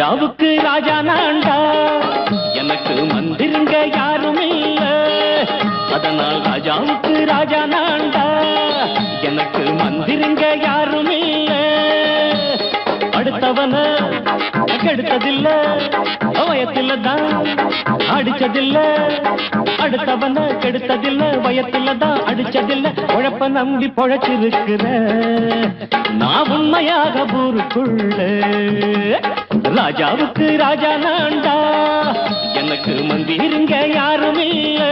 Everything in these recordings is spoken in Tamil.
ராஜாவுக்கு ராஜா நான்டா எனக்கு மந்திருங்க யாரும் இல்ல அதனால் ராஜாவுக்கு ராஜா நான்டா எனக்கு மந்திருங்க யாரும் இல்ல அடுத்தவன கெடுத்ததில்ல. வயத்தில தான் அடிச்சதில்ல. அடுத்தவன கெடுத்ததில்ல. வயத்தில தான் அடிச்சதில்ல. உழப்ப நம்பி பொழைச்சிருக்கிற நான் உண்மையாக ஊருக்குள்ள. ராஜாவுக்கு ராஜா நான்டா. எனக்கு மந்திருங்க யாரும் இல்ல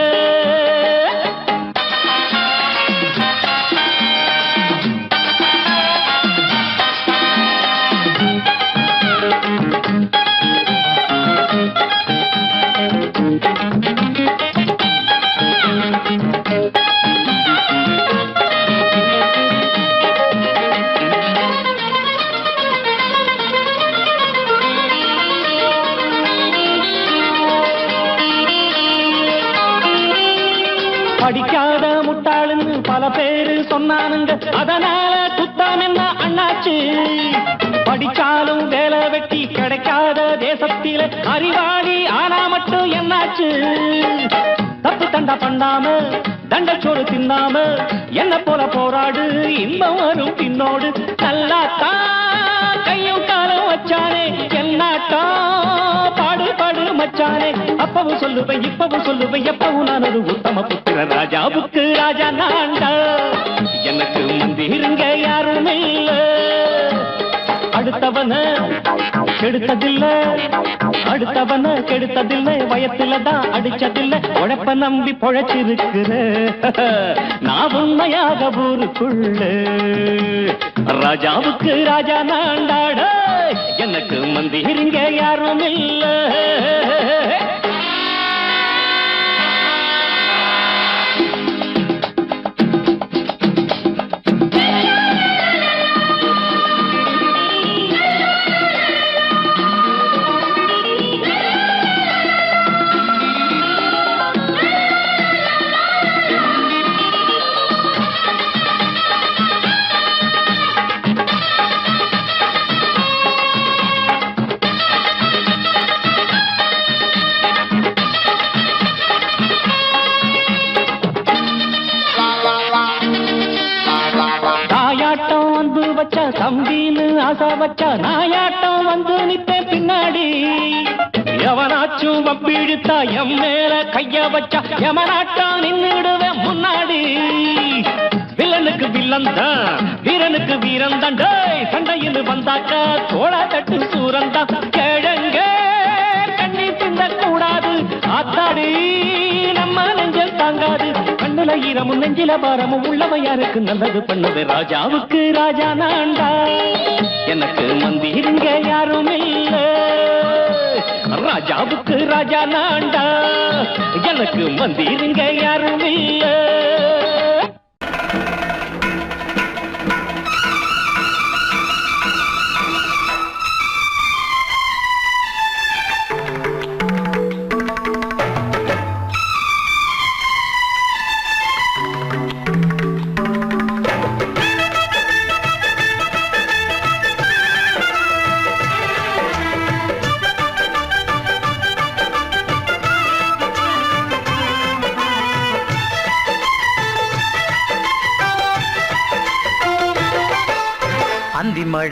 படிக்காத முட்டாளுன்னு பல பேரு சொன்னானுங்க. அதனால குத்தம் என்ன அண்ணாச்சு? படிச்சாலும் வேலை வெட்டி கிடைக்காத தேசத்தில அறிவாளி ஆனா மட்டும் என்னாச்சு? தப்பு தண்டா பண்ணாம தண்டச்சோறு தின்னாம என்ன போல போராடு இன்பம் வரும் பின்னோடு. நல்லாத்தான் கையும் காலம் வச்சானே என்னாட்டா பாடு பாடு மச்சானே. அப்பவும் சொல்லுவேன் இப்பவும் சொல்லுவேன் எப்பவும் நான் ஒரு உத்தம புத்திர ராஜாவுக்கு ராஜா நான்டா எனக்கு மந்திருங்க யாரும் இல்ல. அடுத்தவன கெடுத்ததில்ல. அடுத்தவன கெடுத்ததில்ல. வயத்துல தான் அடிச்சதில்ல. உழைப்ப நம்பி பொழைச்சிருக்கிற. நான் உண்மையாக ஊருக்குள்ள. ராஜாவுக்கு ராஜா நாண்டாட. எனக்கு மந்திரிங்க யாரும் இல்லை தம்பின்னு வச்சா நாயாட்டம் வந்து நிப்பேன் பின்னாடி. எவனாச்சும் வப்பிழுத்தா எம் மேல கைய வச்சா எவனாட்டம் நின்னுடுவேன் முன்னாடி. வில்லனுக்கு வில்லன் தான் வீரனுக்கு வீரன் தான். சண்டையில் வந்தாக்க தோளா தட்டு சூரன் தான். கிழங்க பண்ணக்கூடாது ஆத்தாடி நம்ம நெஞ்சல் தாங்காது. கண்ணுல ஈரமும் நெஞ்சில பாரமும் உள்ளவன் யாருக்கு நல்லது பண்ணது? ராஜாவுக்கு ராஜா நாண்டா எனக்கு மந்திருங்க யாரும் இல்ல. ராஜாவுக்கு ராஜா நாண்டா எனக்கு மந்திருங்க யாரும் இல்லை.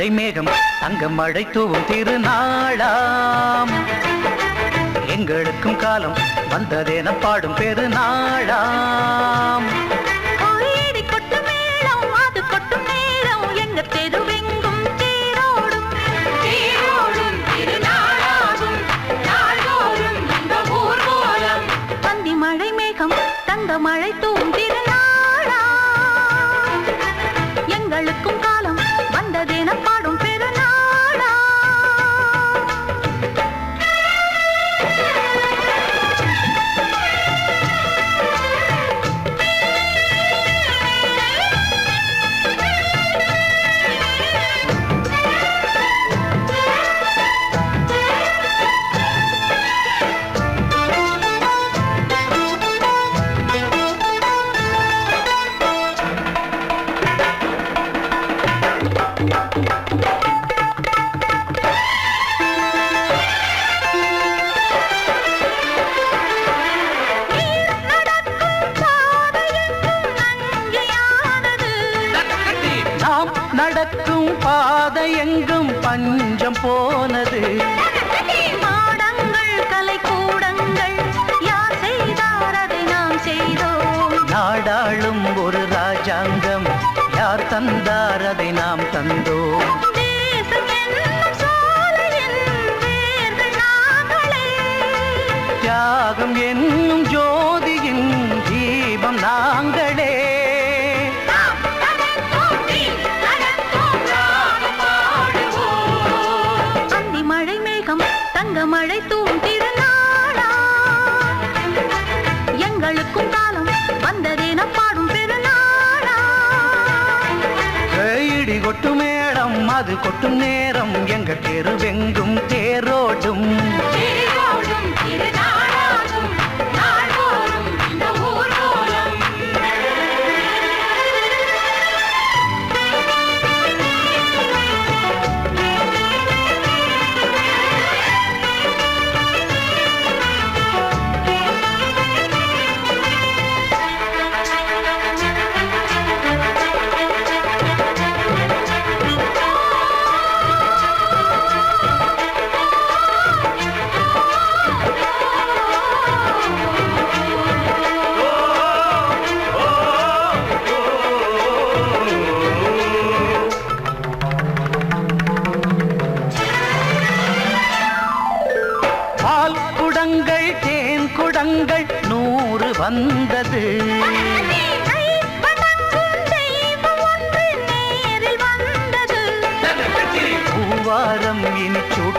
அந்தி மழை மேகம் தங்கம் மழை தூவும் திருநாளாம். எங்களுக்கும் காலம் வந்ததேன பாடும் பெருநாளாம். கொட்டும் நேரம் எங்க தெருவெங்கும்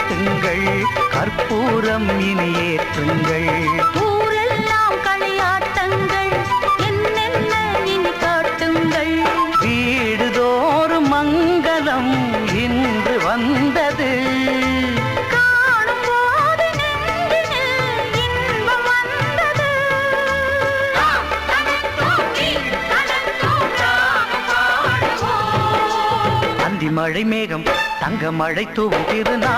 ஏற்றுங்கள் கற்பூரம் இனி ஏற்றுங்கள். ஊரெல்லாம் களியாட்டங்கள் என்னென்ன இனி காட்டுங்கள்? வீடுதோறும் மங்களம் இன்று வந்தது. மழை மேகம் தங்கமழை தூவும் திருநாளாம்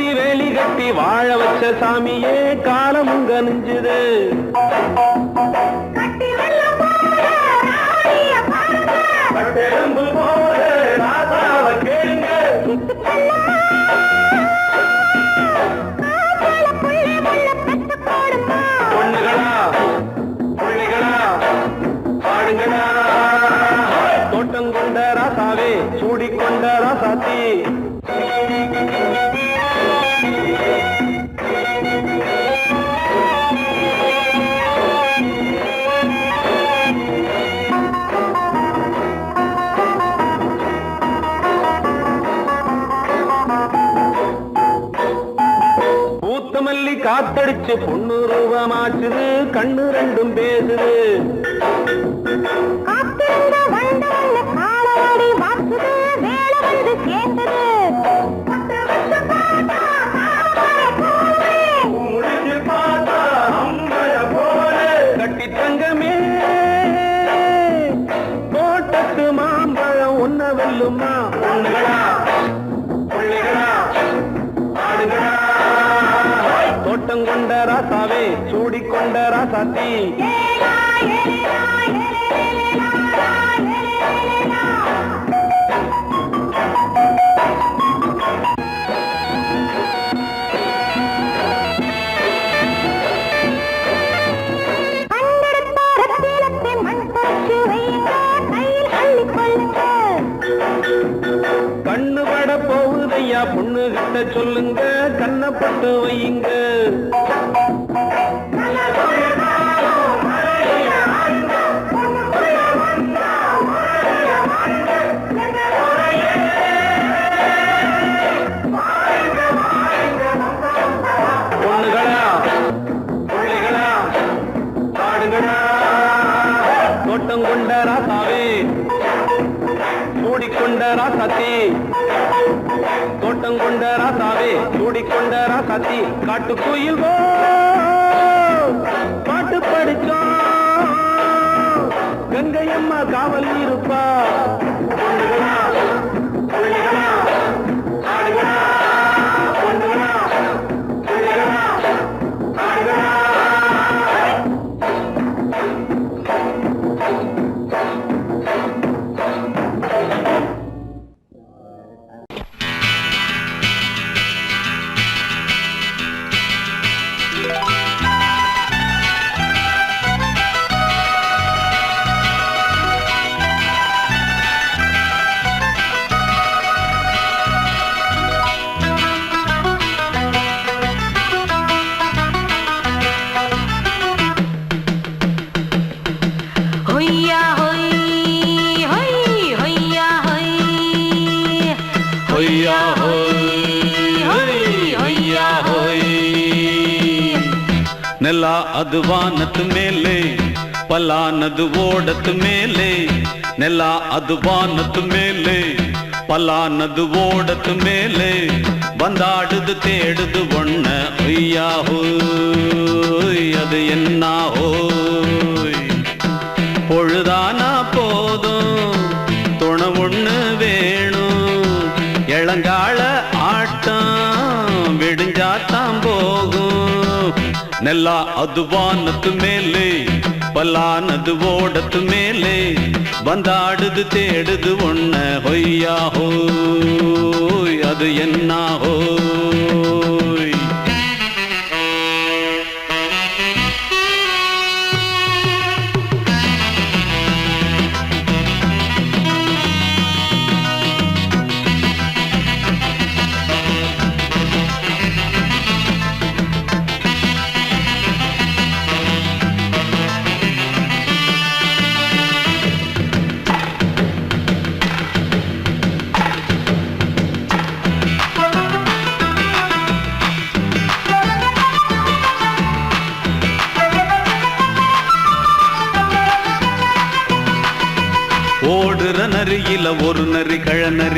கட்டி வேலி கட்டி வாழ வச்ச சாமியே காலம் உங்க நெஞ்சுது போ காத்தடிச்சு பொண்ணு ரூபமாச்சுது கண்ணு ரெண்டும் பேசுது. கொள்ளுங்க. கண்ணு பட போகுதையா பொண்ணு கிட்ட சொல்லுங்க கண்ணப்பட்டு வையுங்க கூடிக்கொண்ட ராசாத்தி காட்டு குயில் பாட்டு படிச்சோம் கங்கையம்மா காவல் இருப்பா. ಪಲಾನದು ಓಡದ ಮೇಲೆ ನೆಲ ಅದು ವಾನದ ಮೇಲೆ ಪಲಾನದು ಓಡದ ಮೇಲೆ ಬಂದಾಡುದು தேடுது ஒண்ண ஒய்யா ஹோய் அது என்ன ஹோய் பொழுதானா போதும் துணை ஒண்ணு வேணும் இளங்கால ஆட்டம் விடிஞ்சாத்தான் போகும் நெல்லா அது வானத்து மேலே பல்லானது ஓடத்து மேலே வந்தாடுது தேடுது ஒன்ன ஹொய்யாஹோ அது என்ன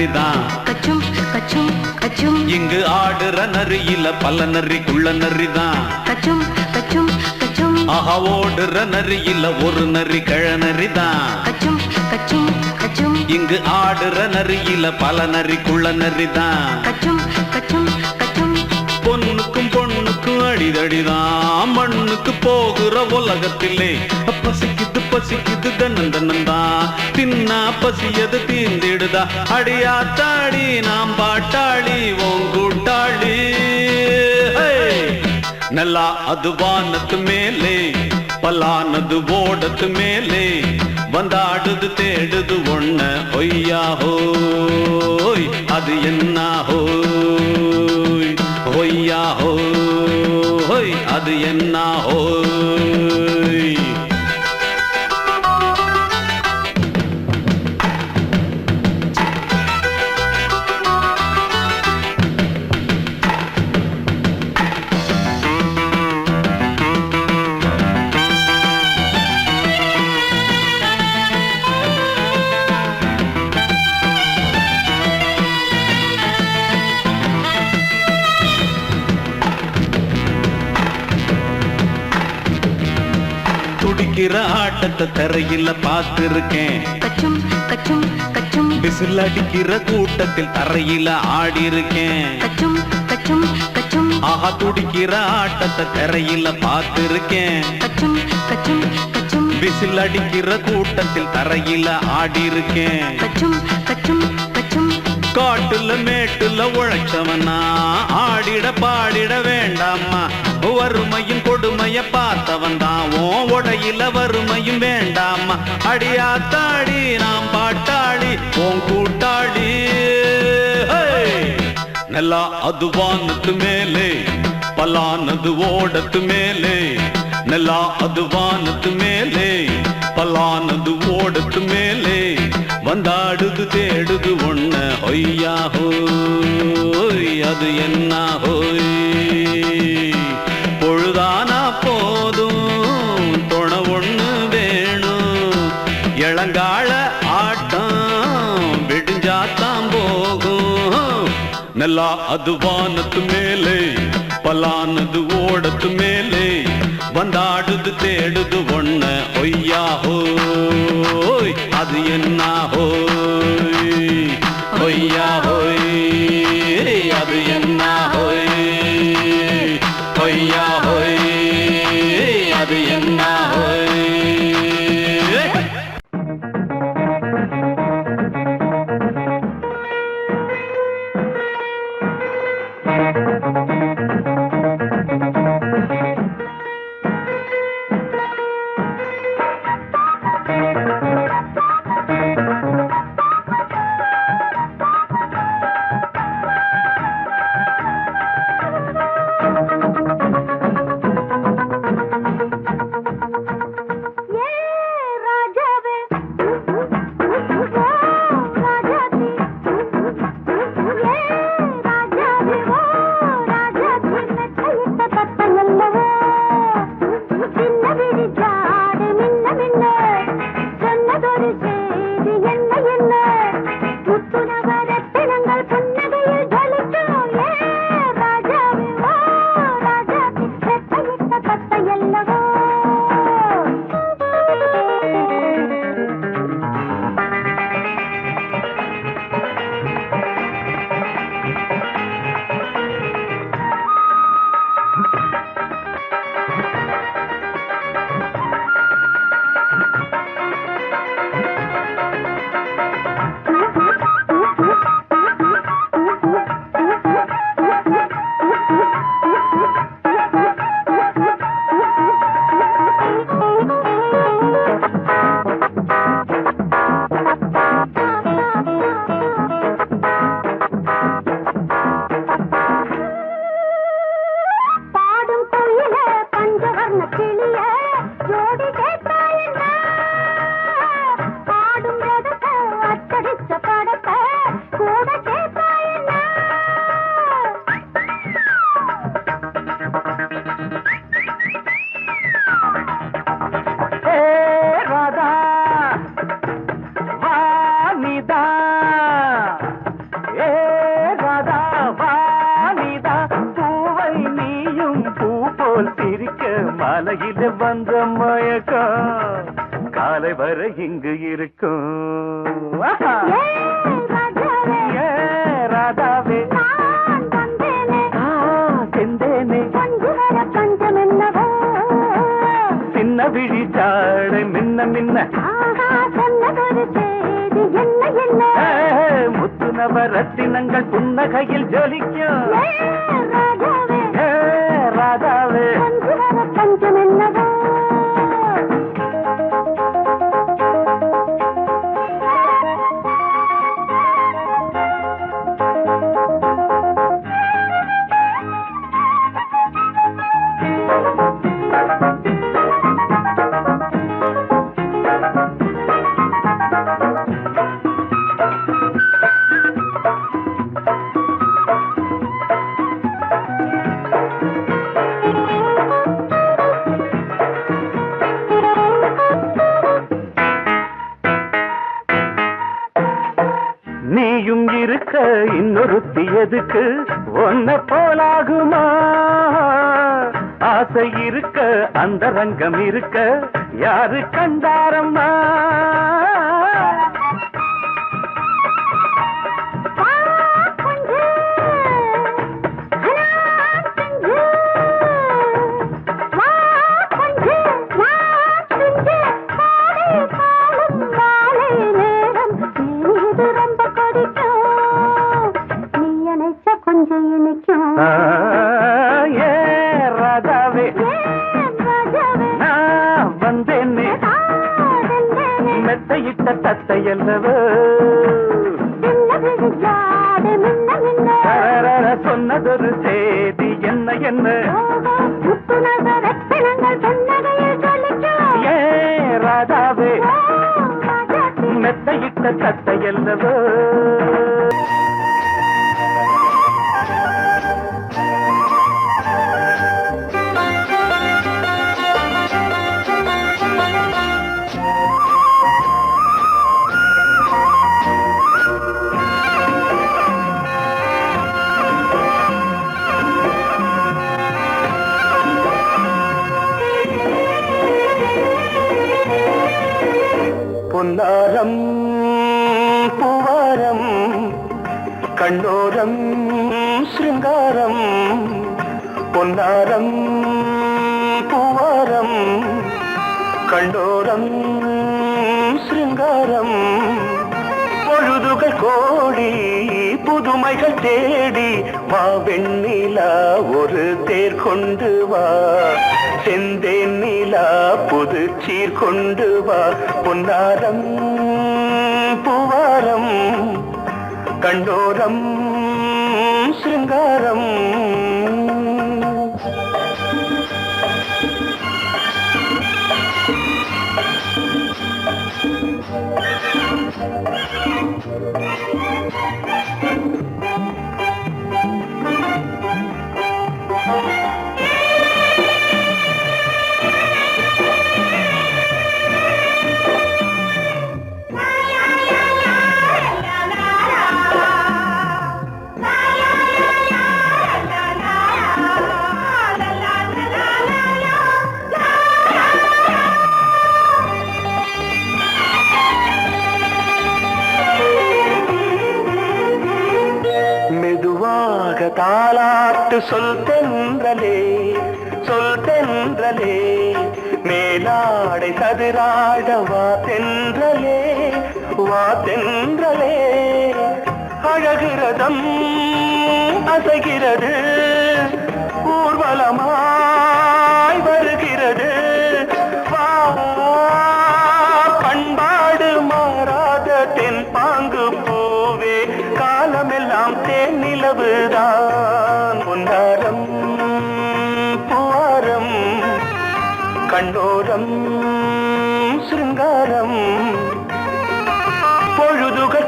கழநரி தான் கச்சும் கச்சும் கச்சும். இங்கு ஆடுற நரியில பல நரி குள்ள நரி தான் கச்சும் கச்சும் கச்சும். ஆஹா ஓடுற நரியில ஒரு நரி கழநரி தான் கச்சும் கச்சும் கச்சும். இங்கு ஆடுற நரியில பல நரி குள்ள நரி தான் கச்சும் கச்சும் கச்சும். பொண்ணுக்கும் பொண்ணுக்கும் அடிதடிதான். மண்ணுக்கு போகிற உலகத்திலே. பசிக்குது பசிக்குது தன்னன் தன்னந்தான் தின்னா பசியது தீந்திடுதா அடியாத்தாடி நாம் பாட்டாளி ஓங்கூட்டாளி நல்லா அது வானத்து மேலே பலானது ஓடத்து மேலே. வந்தாடுது தேடுது ஒண்ண ஒய்யாஹோ அது என்னாஹோ ஐயா ஹோ அது என்ன ஹோ துடிக்கிற ஆட்டத்தை தரையில பார்த்திருக்கேன். கச்சும் கச்சும் கச்சும். விசில் அடிக்கிற கூட்டத்தில் தரையில ஆடி இருக்கேன் கச்சும் கச்சும் கச்சும். ஆஹா துடிக்கிற ஆட்டத்தை தரையில பார்த்திருக்கேன். கச்சும் கச்சும் கச்சும். விசில் அடிக்கிற கூட்டத்தில் தரையில ஆடி இருக்கேன் கச்சும் கச்சும் கச்சும் காட்டுல மேட்டுல உழைச்சவனா? ஆடிட பாடிட வேண்டாமா வறுமையும் கொடுமைய பார்த்தவன் தான் ஓ உடையில வறுமையும் வேண்டாமா அடியாத்தாடி நாம் பாட்டாளி ஓன் கூட்டாளி. நல்லா அதுவானத்து மேலே பலானது ஓடத்து மேலே. நல்லா அதுவானத்து மேலே பலானது ஓடத்து மேலே. வந்தாடுது தேடுது ஒய்யா ஹோய் அது என்ன ஹோய் பொழுதானா போதும் துணை ஒண்ணு வேணும். இளங்கால ஆட்டம் விடிஞ்சாத்தான் போகும். நல்லா அது வானத்து மேலே பலானது ஓடத்து மேலே வந்தாடுது தேடுது ஒண்ண ஒய்யா ஹோய் அது என்ன ஹோய் ஒய்யா ஹோய் न खेले முத்து நவரத்தினங்கள் புன்னகையில் ஜொலிக்கும். ராதாவே எதுக்கு? ஒன்ன போலாகுமா? ஆசை இருக்க அந்த ரங்கம் இருக்க யாரு கண்டாரம்மா? தரரர சொன்னதொரு செய்தி என்ன என்ன? ஏ ராதாவே மெத்தையிட்ட தத்தை கண்ணோரம் சிருங்காரம் பொன்னாரம் பூவாரம். கண்டோரம் சிருங்காரம் பொழுதுகள் கோடி புதுமைகள் தேடி வா வெண்ணிலா ஒரு தேர் கொண்டு வா. செந்தேன் நிலா புது சீர் கொண்டு வா. பொன்னாரம் பூவாரம் கண்டோரம் சிங்காரம் சொல் தென்றலே சொல் தென்றலே. மேலாடை சதுராட வா தென்றலே வா தென்றலே. அழகிறதம் அசைகிறது ஊர்வலமா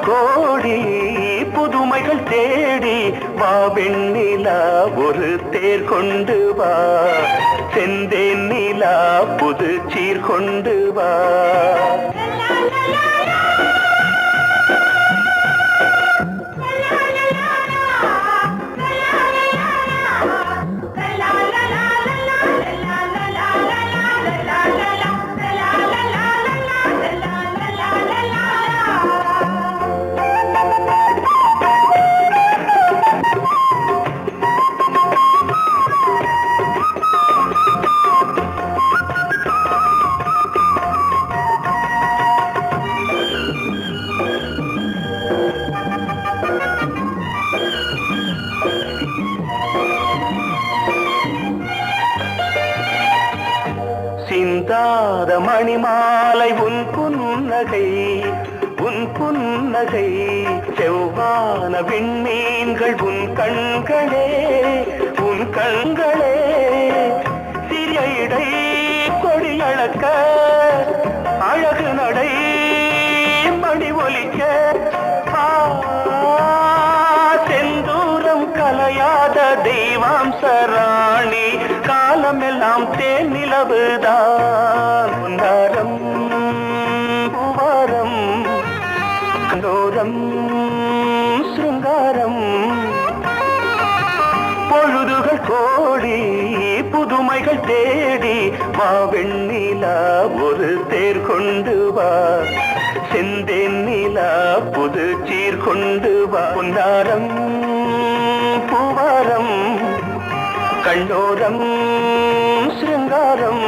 கோடி புதுமைகள் தேடி வா வெண்ணிலா ஒரு தேர் கொண்டு வா. செந்தேன் நிலா புது சீர் கொண்டு வா. மத மணி மாலை உன் புன்னகை உன் புன்னகை செவ்வான விண்மீன்கள் உன் கண்களே உன் கண்களே. சிறிய இடை கொடி கொடியளக்க அழகு நடை மணி ஒலிக்க. செந்தூரம் கலையாத தெய்வாம் சராணி காலமெல்லாம் தேன் நிலவுதான். பொன்னாரம் பூவாரம் கண்டோரம் சுங்காரம் பொழுதுகள் கோடி புதுமைகள் தேடி மாவெண்ணிலா ஒரு தேர் கொண்டு வா. செந்தேன் நிலா புது சீர் கொண்டு வா. பொன்னாரம் பூவாரம் கண்ணோரம் சிருங்காரம்.